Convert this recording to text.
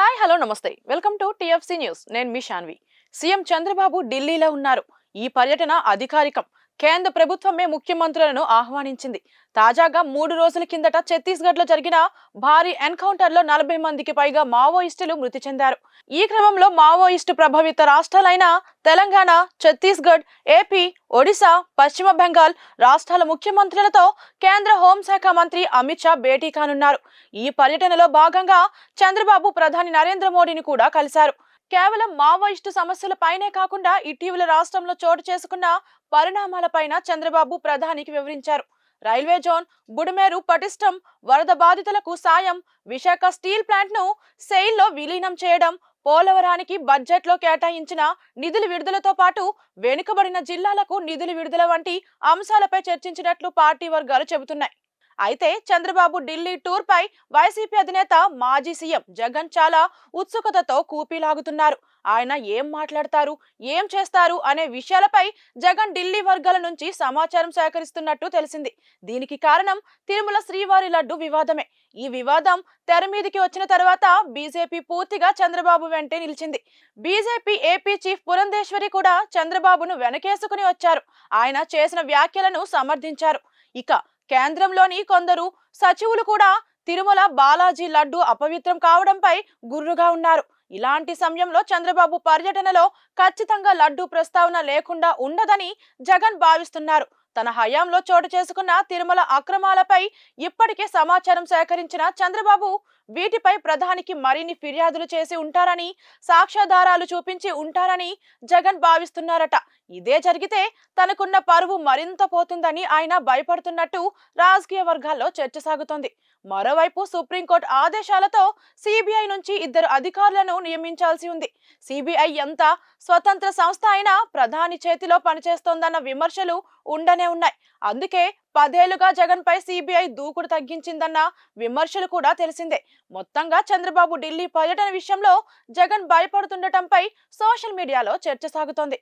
Hi hello నమస్తే. Welcome to TFC news. నేను మీ శాన్వి సీఎం చంద్రబాబు ఢిల్లీలో ఉన్నారు. ఈ పర్యటన అధికారికం. కేంద్ర ప్రభుత్వమే ముఖ్యమంత్రులను ఆహ్వానించింది. తాజాగా మూడు రోజుల కిందట ఛత్తీస్గఢ్లో జరిగిన భారీ ఎన్కౌంటర్లో నలభై మందికి పైగా మావోయిస్టులు మృతి చెందారు. ఈ క్రమంలో మావోయిస్టు ప్రభావిత రాష్ట్రాలైన తెలంగాణ ఛత్తీస్గఢ్ ఏపీ ఒడిశా పశ్చిమ బెంగాల్ రాష్ట్రాల ముఖ్యమంత్రులతో కేంద్ర హోంశాఖ మంత్రి అమిత్ షా భేటీ కానున్నారు. ఈ పర్యటనలో భాగంగా చంద్రబాబు ప్రధాని నరేంద్ర మోడీని కూడా కలిశారు. కేవలం మావోయిస్టు సమస్యలపైనే కాకుండా ఇటీవల రాష్ట్రంలో చోటు చేసుకున్న పరిణామాలపైన చంద్రబాబు ప్రధానికి వివరించారు. రైల్వే జోన్ బుడమేరు పటిష్టం వరద బాధితులకు సాయం విశాఖ స్టీల్ ప్లాంట్ను సెయిల్లో విలీనం చేయడం పోలవరానికి బడ్జెట్లో కేటాయించిన నిధుల విడుదలతో పాటు వెనుకబడిన జిల్లాలకు నిధుల విడుదల వంటి అంశాలపై చర్చించినట్లు పార్టీ వర్గాలు చెబుతున్నాయి. అయితే చంద్రబాబు ఢిల్లీ టూర్ పై వైసీపీ అధినేత మాజీ సీఎం జగన్ చాలా ఉత్సుకతతో కూపీలాగుతున్నారు. ఆయన ఏం మాట్లాడతారు? ఏం చేస్తారు? అనే విషయాలపై జగన్ ఢిల్లీ వర్గాల నుంచి సమాచారం సేకరిస్తున్నట్టు తెలిసింది. దీనికి కారణం తిరుమల శ్రీవారి లడ్డు వివాదమే. ఈ వివాదం తెర మీదికి వచ్చిన తర్వాత బీజేపీ పూర్తిగా చంద్రబాబు వెంటే నిలిచింది. బీజేపీ ఏపీ చీఫ్ పురంధేశ్వరి కూడా చంద్రబాబును వెనకేసుకుని వచ్చారు. ఆయన చేసిన వ్యాఖ్యలను సమర్థించారు. ఇక కేంద్రంలోని కొందరు సచివులు కూడా తిరుమల బాలాజీ లడ్డు అపవిత్రం కావడంపై గుర్రుగా ఉన్నారు. ఇలాంటి సమయంలో చంద్రబాబు పర్యటనలో ఖచ్చితంగా లడ్డు ప్రస్తావన లేకుండా ఉండదని జగన్ భావిస్తున్నారు. తన హయాంలో చోటు చేసుకున్న తిరుమల అక్రమాలపై ఇప్పటికే సమాచారం సేకరించిన చంద్రబాబు వీటిపై ప్రధానికి మరిన్ని ఫిర్యాదులు చేసి ఉంటారని సాక్ష్యాధారాలు చూపించి ఉంటారని జగన్ భావిస్తున్నారట. ఇదే జరిగితే తనకున్న పరువు మరింత పోతుందని ఆయన భయపడుతున్నట్టు రాజకీయ వర్గాల్లో చర్చ సాగుతోంది. మరోవైపు సుప్రీంకోర్టు ఆదేశాలతో సిబిఐ నుంచి ఇద్దరు అధికారులను నియమించాల్సి ఉంది. సిబిఐ ఎంత స్వతంత్ర సంస్థ అయినా ప్రధాని చేతిలో పనిచేస్తోందన్న విమర్శలు ఉండనే ఉన్నాయి. అందుకే పదేళ్ళుగా జగన్ పై సిబిఐ దూకుడు తగ్గించిందన్న విమర్శలు కూడా తెలిసిందే. మొత్తంగా చంద్రబాబు ఢిల్లీ పర్యటన విషయంలో జగన్ భయపడుతుండటంపై సోషల్ మీడియాలో చర్చ సాగుతోంది.